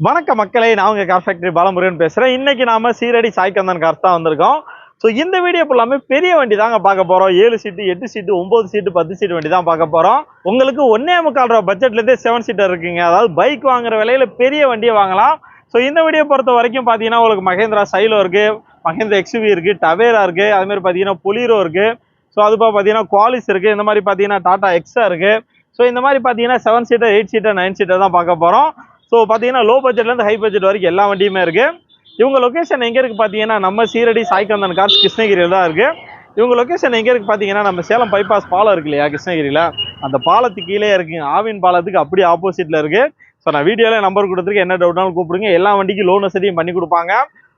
வணக்க மக்களே நான் உங்கள் கார் ஃபேக்டரி பாலமுருகன் பேசுகிறேன் இன்னைக்கு நாம் சீரடி சாய்கந்தன் கார்ஸ் தான் வந்திருக்கோம். ஸோ இந்த வீடியோ ஃபுல்லாமே பெரிய வண்டி தாங்க பார்க்க போகிறோம் ஏழு சீட்டு எட்டு சீட்டு ஒம்பது சீட்டு பத்து சீட்டு வண்டி தான் பார்க்க போகிறோம் உங்களுக்கு ஒன்னே முக்கால் ரூபா பட்ஜெட்லேருந்தே செவன் சீட்டர் இருக்குங்க. அதாவது பைக் வாங்குற விலையில் பெரிய வண்டியை வாங்கலாம். ஸோ இந்த வீடியோ பொறுத்த வரைக்கும் பார்த்தீங்கன்னா உங்களுக்கு மகேந்திரா சைலோ இருக்குது மகேந்திரா எக்ஸ்வி இருக்குது டவேரா இருக்குது அதுமாதிரி பார்த்தீங்கன்னா பொலீரோ இருக்குது ஸோ அதுபோக பார்த்தீங்கன்னா குவாலிஸ் இருக்குது இந்த மாதிரி பார்த்தீங்கன்னா டாட்டா எக்ஸா இருக்குது ஸோ இந்த மாதிரி பார்த்தீங்கன்னா seven seater eight seater nine seater தான் பார்க்க போகிறோம் ஸோ பார்த்தீங்கன்னா லோ பட்ஜெட்லேருந்து ஹை பட்ஜெட் வரைக்கும் எல்லா வண்டியுமே இருக்குது இவங்க லொகேஷன் எங்கே இருக்கு பார்த்தீங்கன்னா நம்ம சீரடி சாய்கந்தன் கார்ஸ் கிருஷ்ணகிரியில் தான் இருக்குது இவங்க லொக்கேஷன் எங்கே இருக்குது பார்த்தீங்கன்னா நம்ம சேலம் பைபாஸ் பாலம் இருக்கு இல்லையா கிருஷ்ணகிரியில். அந்த பாலத்துக்கு கீழே இருக்குங்க ஆவின் பாலத்துக்கு அப்படியே ஆப்போசிட்டில் இருக்குது ஸோ நான் வீடியோவில் நம்பர் கொடுத்துருக்கேன். என்ன டவுட்னாலும் கூப்பிடுங்க. எல்லா வண்டிக்கும் லோன் வசதியும் பண்ணி கொடுப்பாங்க.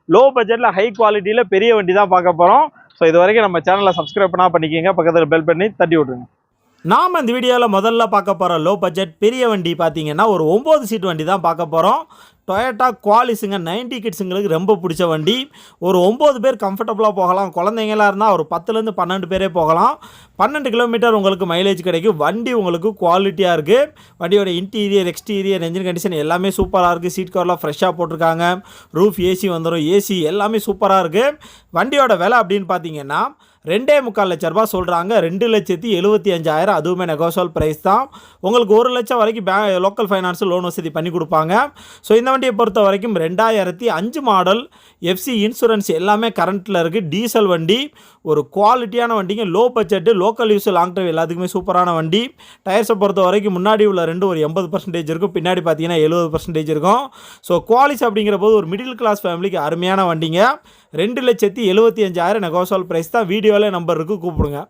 லோ பட்ஜெட்டில் ஹை குவாலிட்டியில் பெரிய வண்டி தான் பார்க்க போகிறோம் ஸோ இது வரைக்கும் நம்ம சேனலை சப்ஸ்கிரைப் பண்ணால் பண்ணிக்கோங்க. பக்கத்தில் பெல் பண்ணி தட்டி விட்ருங்க நாம் இந்த வீடியோவில் முதல்ல பார்க்க போகிற லோ பட்ஜெட் பெரிய வண்டி பார்த்தீங்கன்னா ஒரு ஒம்பது சீட் வண்டி தான் பார்க்க போகிறோம் டொயேட்டா குவாலிஸுங்க நைன்டி கிட்ஸுங்களுக்கு ரொம்ப பிடிச்ச வண்டி. ஒரு ஒம்பது பேர் கம்ஃபர்டபுளாக போகலாம். குழந்தைங்களாக இருந்தால் ஒரு பத்துலேருந்து பன்னெண்டு பேரே போகலாம். பன்னெண்டு கிலோமீட்டர் உங்களுக்கு மைலேஜ் கிடைக்கும். வண்டி உங்களுக்கு குவாலிட்டியாக இருக்குது வண்டியோட இன்டீரியர் எக்ஸ்டீரியர் என்ஜின் கண்டிஷன் எல்லாமே சூப்பராக இருக்குது சீட் கவர்லாம் ஃப்ரெஷ்ஷாக போட்டிருக்காங்க. ரூஃப் ஏசி வந்துடும் ஏசி எல்லாமே சூப்பராக இருக்குது வண்டியோட விலை அப்படின்னு பார்த்தீங்கன்னா ரெண்டே முக்கால் லட்ச ரூபா சொல்கிறாங்க ரெண்டு லட்சத்தி எழுபத்தி அஞ்சாயிரம். அதுவுமே நெகோசியல் ப்ரைஸ் தான். உங்களுக்கு ஒரு லட்சம் வரைக்கும் பே லோக்கல் ஃபைனான்ஸ் லோன் வசதி பண்ணி கொடுப்பாங்க. ஸோ இந்த வண்டியை பொறுத்த வரைக்கும் ரெண்டாயிரத்தி அஞ்சு மாடல் எஃப்சி இன்சூரன்ஸ் எல்லாமே கரண்ட்டில் இருக்குது டீசல் வண்டி ஒரு குவாலிட்டியான வண்டிங்க low budget local use long drive எல்லாத்துக்குமே சூப்பரான வண்டி. டயர்ஸை பொறுத்த வரைக்கும் முன்னாடி உள்ள ரெண்டு ஒரு எண்பது பர்சன்டேஜ் இருக்கும். பின்னாடி பார்த்தீங்கன்னா எழுபது பர்சன்டேஜ் இருக்கும். ஸோ குவாலிஸ் அப்படிங்கிற போது ஒரு மிடில் கிளாஸ் ஃபேமிலிக்கு அருமையான வண்டிங்க. ரெண்டு லட்சத்தி எழுபத்தி அஞ்சாயிரம் நெகோசால் ப்ரைஸ் தான். வீடியோவில் நம்பர் இருக்குது கூப்பிடுங்க.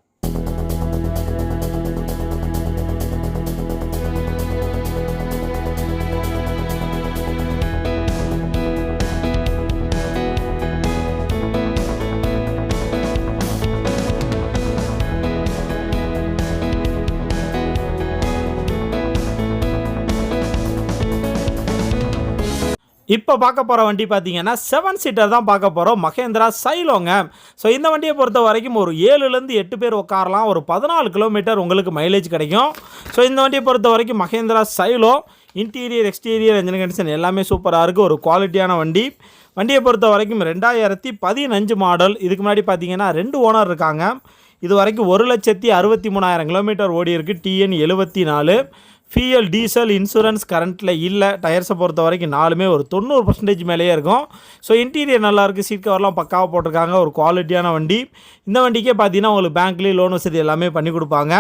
இப்போ பார்க்க போகிற வண்டி பார்த்தீங்கன்னா செவன் சீட்டர் தான் பார்க்க போகிறோம் மகேந்திரா சைலோங்க. ஸோ இந்த வண்டியை பொறுத்த வரைக்கும் ஒரு ஏழுலேருந்து எட்டு பேர் உட்காரலாம். ஒரு பதினாலு கிலோமீட்டர் உங்களுக்கு மைலேஜ் கிடைக்கும். ஸோ இந்த வண்டியை பொறுத்த வரைக்கும் Mahindra Xylo interior exterior engine condition எல்லாமே சூப்பராக இருக்குது ஒரு குவாலிட்டியான வண்டி. வண்டியை பொறுத்த வரைக்கும் ரெண்டாயிரத்தி பதினஞ்சு மாடல் இதுக்கு முன்னாடி பார்த்தீங்கன்னா ரெண்டு ஓனர் இருக்காங்க. இது வரைக்கும் ஒரு லட்சத்தி அறுபத்தி மூணாயிரம் கிலோமீட்டர் ஓடி இருக்குது டிஎன் எழுபத்தி நாலு. ஃபியல் டீசல் இன்சூரன்ஸ் கரண்ட்டில் இல்லை. டயர்ஸை பொறுத்த வரைக்கும் நாலுமே ஒரு தொண்ணூறு பர்சன்டேஜ் மேலேயே இருக்கும். ஸோ இன்டீரியர் நல்லாயிருக்கு. சீட் கவர்லாம் பக்காவாக போட்டிருக்காங்க. ஒரு குவாலிட்டியான வண்டி. இந்த வண்டிக்கே பார்த்தீங்கன்னா உங்களுக்கு பேங்க்லேயே லோன் வசதி எல்லாமே பண்ணி கொடுப்பாங்க.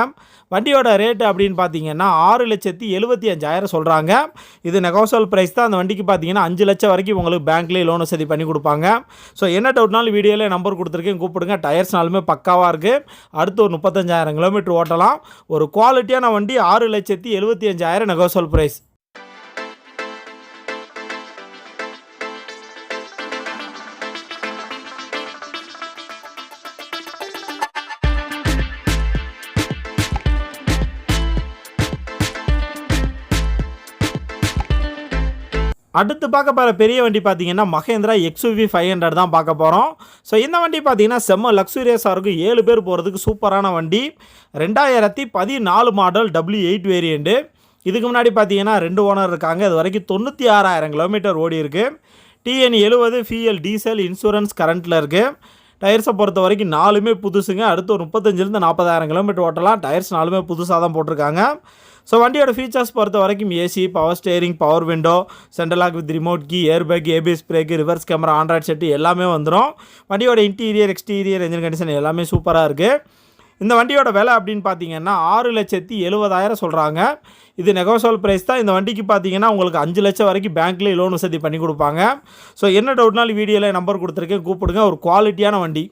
வண்டியோட ரேட்டு அப்படின்னு பார்த்தீங்கன்னா ஆறு லட்சத்தி எழுபத்தி அஞ்சாயிரம் சொல்கிறாங்க இது நெகோசல் ப்ரைஸ் தான். அந்த வண்டிக்கு பார்த்தீங்கன்னா அஞ்சு லட்சம் வரைக்கும் உங்களுக்கு பேங்க்லேயே லோன் வசதி பண்ணி கொடுப்பாங்க. ஸோ என்ன டவுட்னாலும் வீடியோவில் நம்பர் கொடுத்துருக்கேன். கூப்பிடுங்க. டயர்ஸ்னாலுமே பக்காவாக இருக்குது அடுத்து ஒரு முப்பத்தஞ்சாயிரம் கிலோமீட்டர் ஓட்டலாம். ஒரு குவாலிட்டியான வண்டி ஆறு லட்சத்தி எழுபத்தி அஞ்சாயிரம் நெகோசல் ப்ரைஸ் அடுத்து பார்க்க போகிற பெரிய வண்டி பார்த்தீங்கன்னா மகேந்திரா எக்ஸ்யூவி ஃபைவ் ஹண்ட்ரட் தான் பார்க்க போகிறோம் ஸோ இந்த வண்டி பார்த்தீங்கன்னா செம்ம லக்ஸூரியஸாக இருக்கும் ஏழு பேர் போகிறதுக்கு சூப்பரான வண்டி. ரெண்டாயிரத்தி பதினாலு மாடல் டபிள்யூ எயிட் வேரியண்ட்டு இதுக்கு முன்னாடி பார்த்தீங்கன்னா ரெண்டு ஓனர் இருக்காங்க. இது வரைக்கும் தொண்ணூற்றி ஆறாயிரம் கிலோமீட்டர் ஓடி இருக்குது டிஎன் எழுபது ஃபிஎல் டீசல் இன்சூரன்ஸ் கரண்ட்டில் இருக்குது டயர்ஸை பொறுத்த வரைக்கும் நாலுமே புதுசுங்க. அடுத்து ஒரு முப்பத்தஞ்சிலேருந்து நாற்பதாயிரம் கிலோமீட்டர் ஓட்டலாம். டயர்ஸ் நாலுமே புதுசாக தான் போட்டிருக்காங்க. ஸோ வண்டியோட ஃபீச்சர்ஸ் பொறுத்த வரைக்கும் AC power steering power window central lock with remote key air bag ABS brake reverse camera android set எல்லாமே வந்துடும் வண்டியோட இன்டீரியர் எக்ஸ்டீரியர் என்ஜின் கண்டிஷன் எல்லாமே சூப்பராக இருக்குது இந்த வண்டியோட விலை அப்படின்னு பார்த்தீங்கன்னா ஆறு லட்சத்தி எழுபதாயிரம் சொல்கிறாங்க இது நெகோசியல் ப்ரைஸ் தான். இந்த வண்டிக்கு பார்த்தீங்கன்னா உங்களுக்கு அஞ்சு லட்சம் வரைக்கும் பேங்க்லேயே லோன் வசதி பண்ணி கொடுப்பாங்க. ஸோ என்ன டவுட்னாலும் வீடியோவில் நம்பர் கொடுத்துருக்கேன். கூப்பிடுங்க. ஒரு குவாலிட்டியான வண்டி.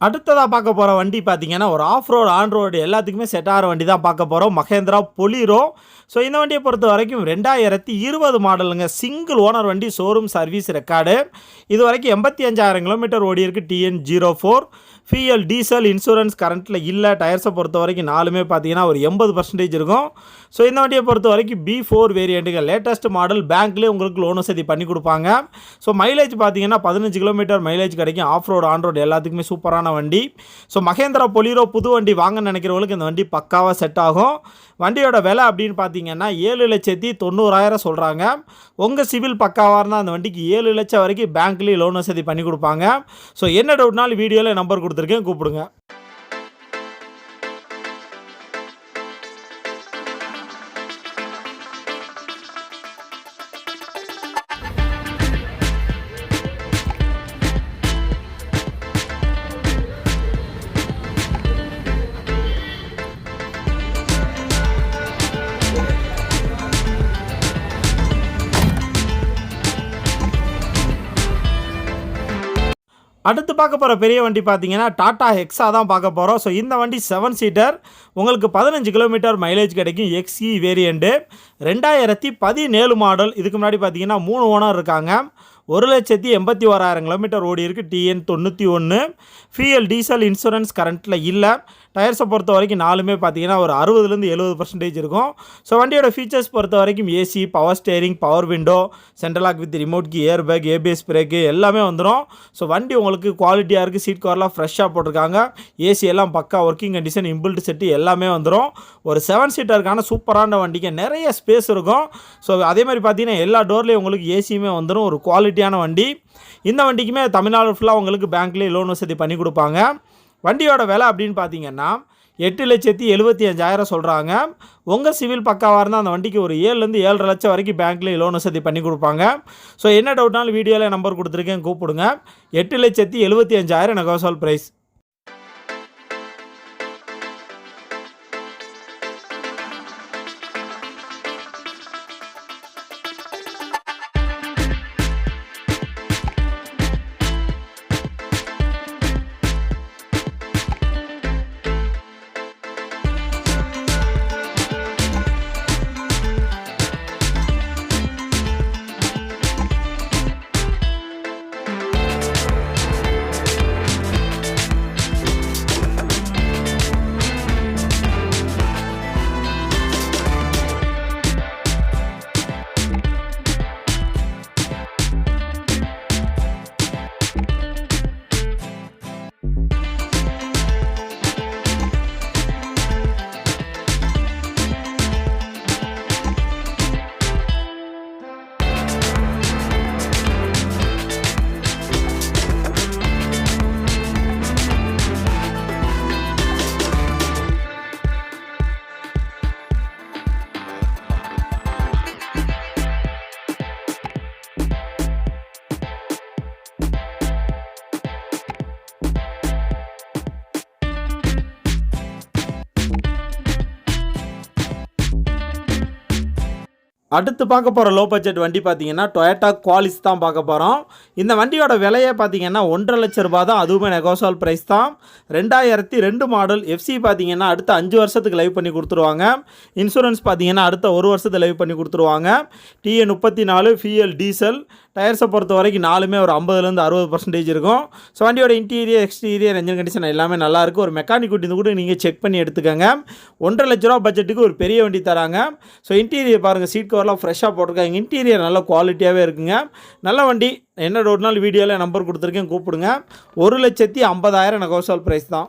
அடுத்ததாக பார்க்க போகிற வண்டி பார்த்தீங்கன்னா ஒரு ஆஃப் ரோடு ஆன் ரோடு எல்லாத்துக்குமே செட் ஆகிற வண்டி தான் பார்க்க போகிறோம் மகேந்திரா பொலிரோ. ஸோ இந்த வண்டியை பொறுத்த வரைக்கும் ரெண்டாயிரத்தி இருபது மாடலுங்க. சிங்கிள் ஓனர் வண்டி ஷோரூம் சர்வீஸ் ரெக்கார்டு இது வரைக்கும் எண்பத்தி அஞ்சாயிரம் கிலோமீட்டர் ஓடி இருக்குது டிஎன் ஜீரோ ஃபோர் ஃபிஎல் டீசல் இன்சூரன்ஸ் கரண்ட்டில் இல்லை. டயர்ஸை பொறுத்த வரைக்கும் நாலுமே பார்த்தீங்கன்னா ஒரு எண்பது பர்சன்டேஜ் இருக்கும். ஸோ இந்த வண்டியை பொறுத்த வரைக்கும் பி ஃபோர் வேரியண்ட்டுகள் லேட்டஸ்ட் மாடல் பேங்க்லேயே உங்களுக்கு லோன் வசதி பண்ணி கொடுப்பாங்க. ஸோ மைலேஜ் பார்த்தீங்கன்னா பதினஞ்சு கிலோமீட்டர் மைலேஜ் கிடைக்கும். ஆஃப் ரோடு ஆன் ரோடு எல்லாத்துக்குமே சூப்பரான வண்டி. ஸோ மகேந்திரா பொலிரோ புது வண்டி வாங்க நினைக்கிறவங்களுக்கு இந்த வண்டி பக்காவாக செட் ஆகும். வண்டியோட விலை அப்படின்னு பார்த்தீங்கன்னா ஏழு லட்சத்தி தொண்ணூறாயிரம் சொல்கிறாங்க உங்கள் சிவில் பக்காவாக இருந்தால் அந்த வண்டிக்கு ஏழு லட்சம் வரைக்கும் பேங்க்லேயே லோன் வசதி பண்ணி கொடுப்பாங்க. ஸோ என்ன டவுட்னாலும் வீடியோவில் நம்பர் கொடுத்துருக்கேன் கூப்பிடுங்க. அடுத்து பார்க்க போகிற பெரிய வண்டி பார்த்தீங்கன்னா டாட்டா ஹெக்ஸா தான் பார்க்க போகிறோம் ஸோ இந்த வண்டி செவன் சீட்டர் உங்களுக்கு பதினஞ்சு கிலோமீட்டர் மைலேஜ் கிடைக்கும் எக்ஸ்இ வேரியண்ட்டு ரெண்டாயிரத்தி பதினேழு மாடல் இதுக்கு முன்னாடி பார்த்தீங்கன்னா மூணு ஓனர் இருக்காங்க. ஒரு லட்சத்தி எண்பத்தி ஓராயிரம் கிலோமீட்டர் ஓடி இருக்குது டிஎன் தொண்ணூற்றி ஒன்று ஃபிஎல் டீசல் இன்சூரன்ஸ் கரண்ட்டில் இல்லை. டயர்ஸை பொறுத்த வரைக்கும் நாலுமே பார்த்தீங்கன்னா ஒரு அறுபதுலேருந்து எழுபது பர்சன்டேஜ் இருக்கும். ஸோ வண்டியோட ஃபீச்சர்ஸ் பொறுத்த வரைக்கும் AC power steering power window central lock with remote key air bag ABS brake எல்லாமே வந்துடும் ஸோ வண்டி உங்களுக்கு குவாலிட்டியாக இருக்குது சீட் கவர்லாம் ஃப்ரெஷ்ஷாக போட்டிருக்காங்க. ஏசி எல்லாம் பக்கா ஒர்க்கிங் கண்டிஷன் இம்பிள்ட் செட்டு எல்லாமே வந்துடும் ஒரு செவன் சீட்டருக்கான சூப்பரான வண்டிக்கு நிறைய ஸ்பேஸ் இருக்கும். ஸோ அதே மாதிரி பார்த்தீங்கன்னா எல்லா டோர்லேயும் உங்களுக்கு ஏசியுமே வந்துடும் ஒரு குவாலிட்டியான வண்டி. இந்த வண்டிக்குமே தமிழ்நாடு ஃபுல்லாக உங்களுக்கு பேங்க்லேயே லோன் வசதி பண்ணி கொடுப்பாங்க. வண்டியோட விலை அப்படின்னு பார்த்தீங்கன்னா எட்டு லட்சத்தி எழுபத்தி அஞ்சாயிரம் சொல்கிறாங்க உங்கள் சிவில் பக்காவாக இருந்தால் அந்த வண்டிக்கு ஒரு ஏழுலேருந்து ஏழரை லட்சம் வரைக்கும் பேங்க்லேயே லோன் வசதி பண்ணி கொடுப்பாங்க. ஸோ என்ன டவுட்னாலும் வீடியோவில் நம்பர் கொடுத்துருக்கேன் கூப்பிடுங்க. எட்டு லட்சத்தி எழுபத்தி அஞ்சாயிரம் நெகோசல் ப்ரைஸ் அடுத்து பார்க்க போகிற லோ பட்ஜெட் வண்டி பார்த்தீங்கன்னா டொயட்டா குவாலிஸ் தான் பார்க்க போகிறோம் இந்த வண்டியோட விலையே பார்த்தீங்கன்னா ஒன்றரை லட்ச ரூபா தான். அதுவுமே நெகோசால் ப்ரைஸ் தான். ரெண்டாயிரத்தி ரெண்டு மாடல் எஃப்சி பார்த்தீங்கன்னா அடுத்த அஞ்சு வருஷத்துக்கு லைவ் பண்ணி கொடுத்துருவாங்க. இன்சூரன்ஸ் பார்த்தீங்கன்னா அடுத்த ஒரு வருஷத்துக்கு லைவ் பண்ணி கொடுத்துருவாங்க. டிஏ முப்பத்தி நாலு ஃபிஎல் டீசல் டயர்ஸை பொறுத்த வரைக்கும் நாலுமே ஒரு ஐம்பதுலேருந்து அறுபது பர்சன்டேஜ் இருக்கும். ஸோ வண்டியோட இன்டீரியர் எக்ஸ்டீரியர் என்ஜின் கண்டிஷன் எல்லாமே நல்லாயிருக்கும் ஒரு மெக்கானிக் கூட்டி கூட நீங்கள் செக் பண்ணி எடுத்துக்கோங்க. ஒன்றரை லட்ச ரூபா பட்ஜெட்டுக்கு ஒரு பெரிய வண்டி தராங்க. ஸோ இன்டீரியர் பாருங்கள் சீட் கவர்லாம் ஃப்ரெஷ்ஷாக போட்டிருக்காங்க. இன்டீரியர் நல்ல குவாலிட்டியாகவே இருக்குங்க. நல்ல வண்டி. என்ன டவுட்னாலும் வீடியோவில் நம்பர் கொடுத்துருக்கேன் கூப்பிடுங்க. ஒரு லட்சத்தி ஐம்பதாயிரம் நெகோசல் ப்ரைஸ் தான்.